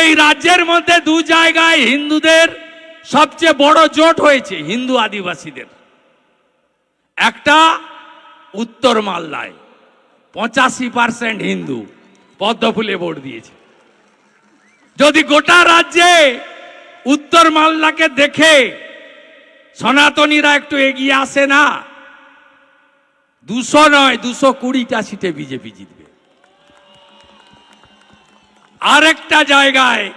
এই রাজ্যের মধ্যে দু জায়গায় হিন্দুদের সবচেয়ে বড় জোট হয়েছে, হিন্দু আদিবাসীদের। একটা উত্তর মালদায়, পঁচাশি পার্সেন্ট হিন্দু পদ্মফুলে ভোট দিয়েছে। যদি গোটা রাজ্যে উত্তর মালদাকে দেখে সনাতনীরা একটু এগিয়ে আসে না, দুশো নয়, দুশো কুড়িটা সিটে বিজেপি জিতবে। আরেকটা জায়গায়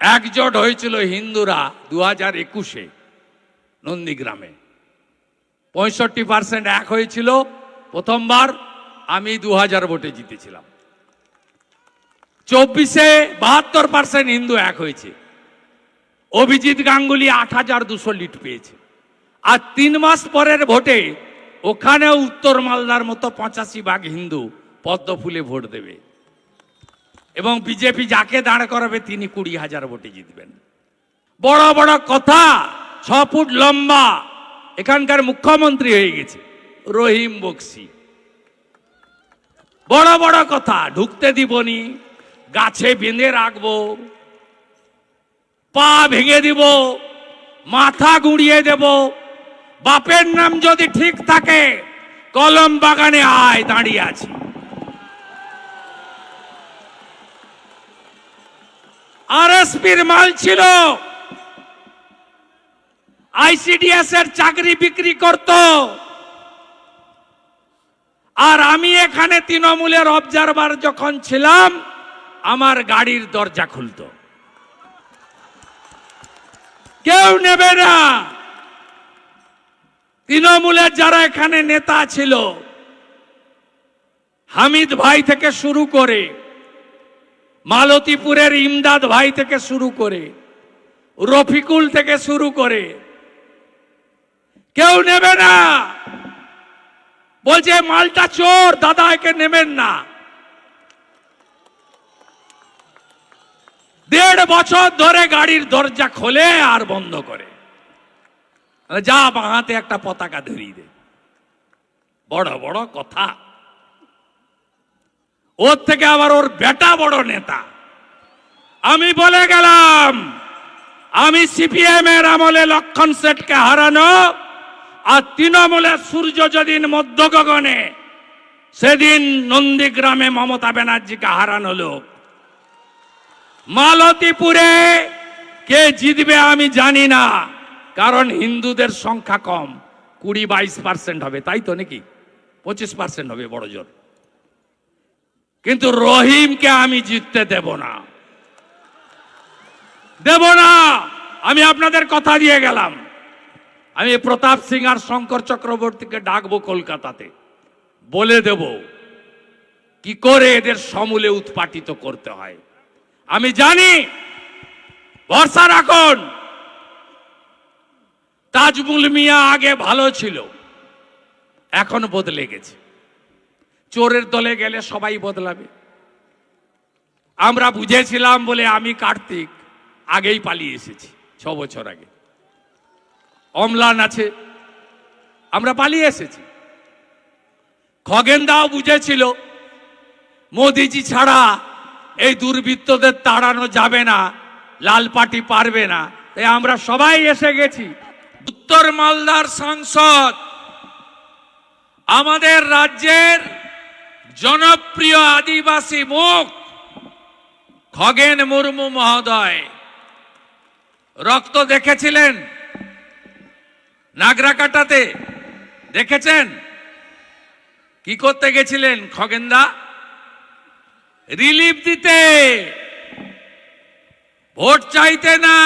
একজোট হয়েছিল হিন্দুরা দু হাজার একুশে নন্দীগ্রামে। পঁয়ষট্টি পার্সেন্ট এক হয়েছিল প্রথমবার, আমি দু হাজার ভোটে জিতেছিলাম। চব্বিশে বাহাত্তর পার্সেন্ট হিন্দু এক হয়েছে। অভিজিৎ গাঙ্গুলি আট হাজার দুশো লিট পেয়েছে। আর তিন মাস পরের ভোটে ওখানেও উত্তর মালদার মতো পঁচাশি ভাগ হিন্দু পদ্ম ফুলে ভোট দেবে। এবং বিজেপি যাকে দাঁড় করাবে তিনি কুড়ি হাজার ভোটে জিতবেন। বড় বড় কথা, ছ ফুট লম্বা, এখানকার মুখ্যমন্ত্রী হয়ে গেছে, রহিম বক্সি। বড় বড় কথা, ঢুকতে দিবনি গাছে বেঁধে রাখব, পা ভেঙে দিব, মাথা গুঁড়িয়ে দেব, বাপের নাম যদি ঠিক থাকে, কলম বাগানে আয় দাঁড়িয়ে আছি। আরএসপির মাল ছিল। আইসিডিএস এর চাকরি বিক্রি করত। আর আমি এখানে তৃণমূলের অবজারভার যখন ছিলাম, আমার গাড়ির দরজা খুলতো। কেউ নেবে না। তৃণমূলের যারা এখানে নেতা ছিল, হামিদ ভাই থেকে শুরু করে মালতীপুরের ইমদাদ ভাই থেকে শুরু করে, রফিকুল থেকে শুরু করে, কেউ নেবে না। বলছে, মালটা চোর, দাদা একে নেবেন না। দেড় বছর ধরে গাড়ির দরজা খোলে আর বন্ধ করে। যা বাহাতে একটা পতাকা ধরিয়ে দে। বড় বড় কথা। ওর থেকে আবার ওর বেটা বড় নেতা। আমি বলে গেলাম, আমি সিপিএম এর আমলে লক্ষণ সেটকে হারানো আর তৃণমূলের সূর্য যেদিন মধ্য গগনে সেদিন নন্দীগ্রামে মমতা ব্যানার্জিকে হারানো লোক। মালতীপুরে কে জিতবে আমি জানি না, কারণ হিন্দুদের সংখ্যা কম, কুড়ি বাইশ পার্সেন্ট হবে, তাই তো নাকি? পঁচিশ পার্সেন্ট হবে বড় জোর কিন্তু রহিমকে আমি জিততে দেব না। দেব না। আমি আপনাদের কথা দিয়ে গেলাম। আমি প্রতাপ সিং আর শঙ্কর চক্রবর্তীকে ডাকবো কলকাতাতে। বলে দেব, কি করে এদের সমূলে উৎপাটিত করতে হয়? আমি জানি, ভরসা রাখুন। তাজমুল মিয়া আগে ভালো ছিল, এখন বদলে গেছে। চোরের দলে গেলে সবাই বদলাবে। আমরা বুঝেছিলাম বলে আমি কার্তিক আগেই পালিয়ে এসেছি, ছ বছর আগে। অমলান আছে, আমরা পালিয়ে এসেছি। খগেনদাও বুঝেছিল, মোদিজি ছাড়া এই দুর্বৃত্তদের তাড়ানো যাবে না, লাল পার্টি পারবে না। তাই আমরা সবাই এসে গেছি। উত্তর মালদার সাংসদ, আমাদের রাজ্যের জনপ্রিয় আদিবাসী মুখ, খগেন মুর্মু মহোদয়। রক্ত দেখেছিলেন? নাগরাকাটাতে দেখেছেন? কি করতে গেছিলেন খগেনদা? রিলিফ দিতে। ভোট চাইতে না।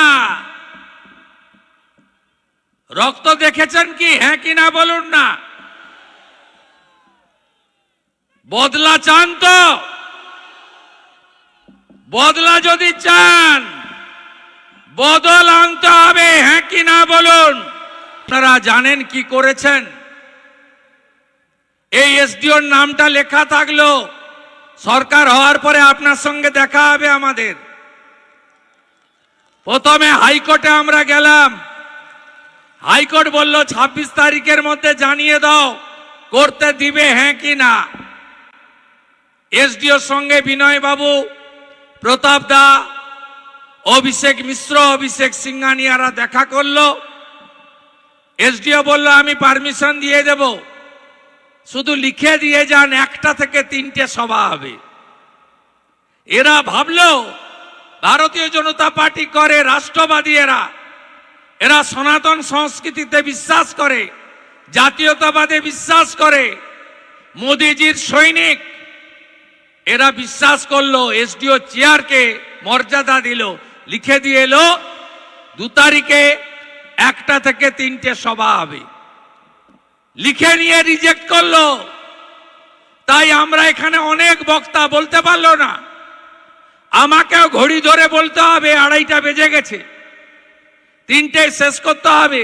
রক্ত দেখেছেন কি? হ্যাঁ কি না বলুন না। বদলা চান তো। বদলা যদি চান, বদল আনতে হবে হ্যাঁ কি না বলুন? আপনারা জানেন কি করেছেন? এই এসডিওর নামটা লেখা থাকল, সরকার হওয়ার পরে আপনার সঙ্গে দেখা হবে আমাদের। প্রথমে হাইকোর্টে আমরা গেলাম। হাইকোর্ট বলল, ছাব্বিশ তারিখের মধ্যে জানিয়ে দাও করতে দিবে হ্যাঁ কি না। এসডিওর সঙ্গে বিনয় বাবু প্রতাপ দা, অভিষেক মিশ্র, অভিষেক সিংহানিয়ারা দেখা করল। এসডিও বলল, আমি পারমিশন দিয়ে দেব। শুধু লিখে দিয়ে যান, একটা থেকে তিনটে সভা হবে। এরা ভাবলো, ভারতীয় জনতা পার্টি করে রাষ্ট্রবাদী এরা। এরা সনাতন সংস্কৃতিতে বিশ্বাস করে, জাতীয়তাবাদে বিশ্বাস করে। মোদিজির সৈনিক এরা বিশ্বাস করল, এসডিও চেয়ারকে মর্যাদা দিল, লিখে দিয়ে এলো, দু তারিখে একটা থেকে তিনটে সভা হবে। লিখে নিয়ে রিজেক্ট করল। তাই আমরা এখানে অনেক বক্তা বলতে পারল না। আমাকেও ঘড়ি ধরে বলতে হবে, আড়াইটা বেজে গেছে। তিনটে শেষ করতে হবে,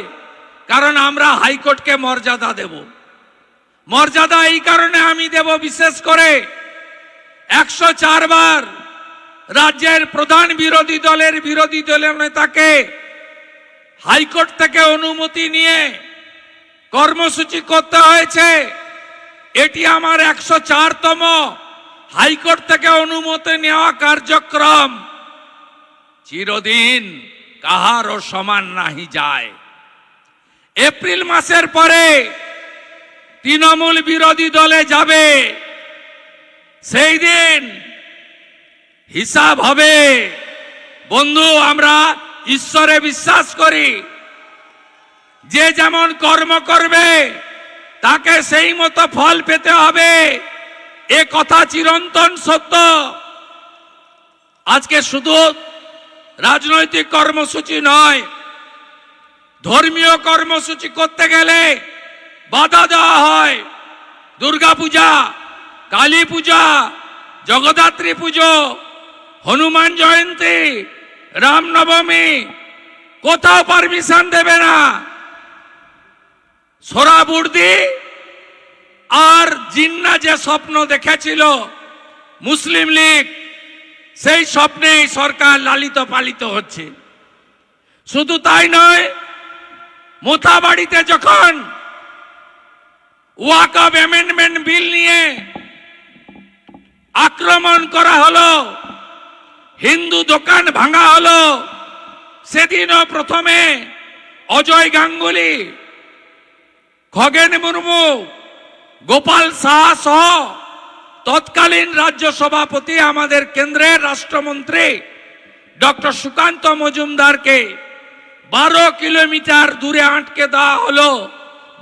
কারণ আমরা হাইকোর্টকে মর্যাদা দেব। মর্যাদা এই কারণে আমি দেব বিশেষ করে একশো বার রাজ্যের প্রধান বিরোধী দলের বিরোধী দলের নেতাকে হাইকোর্ট থেকে অনুমতি নিয়ে কর্মসূচি করতে হয়েছে। এটি আমার একশো চারতম হাইকোর্ট থেকে অনুমতি নেওয়া কার্যক্রম। চিরদিন কাহারও সমান নাহি যায়। এপ্রিল মাসের পরে তৃণমূল বিরোধী দলে যাবে। সেই দিন হিসাব হবে। বন্ধু, আমরা ঈশ্বরে বিশ্বাস করি। যে যেমন কর্ম করবে, তাকে সেই মতো ফল পেতে হবে। এ কথা চিরন্তন সত্য। আজকে শুধু রাজনৈতিক কর্মসূচি নয়, ধর্মীয় কর্মসূচি করতে গেলে বাধা দেওয়া হয়। দুর্গা পূজা কালী পূজা, জগদ্ধাত্রী পুজো, হনুমান জয়ন্তী রামনবমী কোথাও পারমিশন দেবে না। সোরাবুর্দি আর জিন্না যে স্বপ্ন দেখেছিল মুসলিম লীগ, সেই স্বপ্নেই সরকার লালিত পালিত হচ্ছে। শুধু তাই নয় মোথাবাড়িতে যখন ওয়াক অফ অ্যামেন্ডমেন্ট বিল নিয়ে আক্রমণ করা হলো। হিন্দু দোকান ভাঙা হলো। সেদিনও প্রথমে অজয় গাঙ্গুলি, খগেন মুর্মু, গোপাল সাহা সহ তৎকালীন রাজ্য সভাপতি, আমাদের কেন্দ্রের রাষ্ট্রমন্ত্রী ডক্টর সুকান্ত মজুমদারকে বারো কিলোমিটার দূরে আটকে দেওয়া হলো।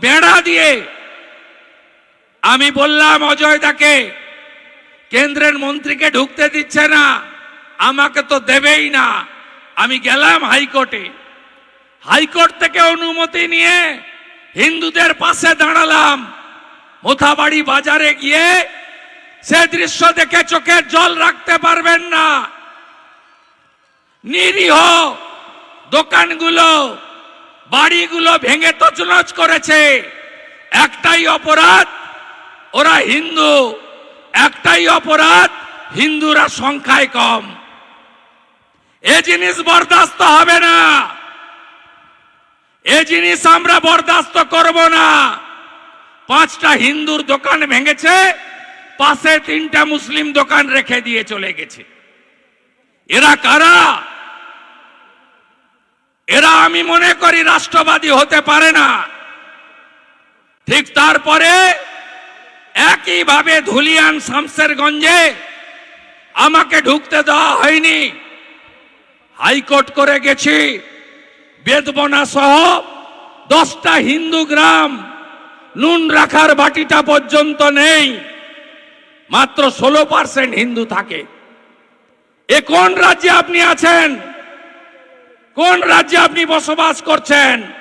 বেড়া দিয়ে আমি বললাম, অজয় দাকে কেন্দ্রের মন্ত্রীকে ঢুকতে দিচ্ছে না, আমাকে তো দেবেই না। আমি গেলাম হাইকোর্টে। হাইকোর্ট থেকে অনুমতি নিয়ে হিন্দুদের পাশে দাঁড়ালাম। মোথাবাড়ি বাজারে গিয়ে সে দৃশ্য দেখে চোখের জল রাখতে পারবেন না। নিরীহ দোকানগুলো, বাড়িগুলো ভেঙে তছনছ করেছে। একটাই অপরাধ, ওরা হিন্দু। একটাই অপরাধ, হিন্দুরা সংখ্যায় কম। এ জিনিস বরদাস্ত হবে না। এ জিনিস আমরা বরদাস্ত করব না। পাঁচটা হিন্দুর দোকান ভেঙেছে, পাশে তিনটা মুসলিম দোকান রেখে দিয়ে চলে গেছে। এরা কারা? এরা আমি মনে করি রাষ্ট্রবাদী হতে পারে না। ঠিক তারপরে একইভাবে ধুলিয়ান শামসেরগঞ্জে আমাকে ঢুকতে দেওয়া হয়নি। হাইকোর্ট করে গেছি। বেদবনা সহ দশটা হিন্দু গ্রাম নুন রাখার বাটিটা পর্যন্ত নেই। মাত্র ষোলো পার্সেন্ট হিন্দু থাকে। এ কোন রাজ্যে আপনি আছেন? কোন রাজ্যে আপনি বসবাস করছেন?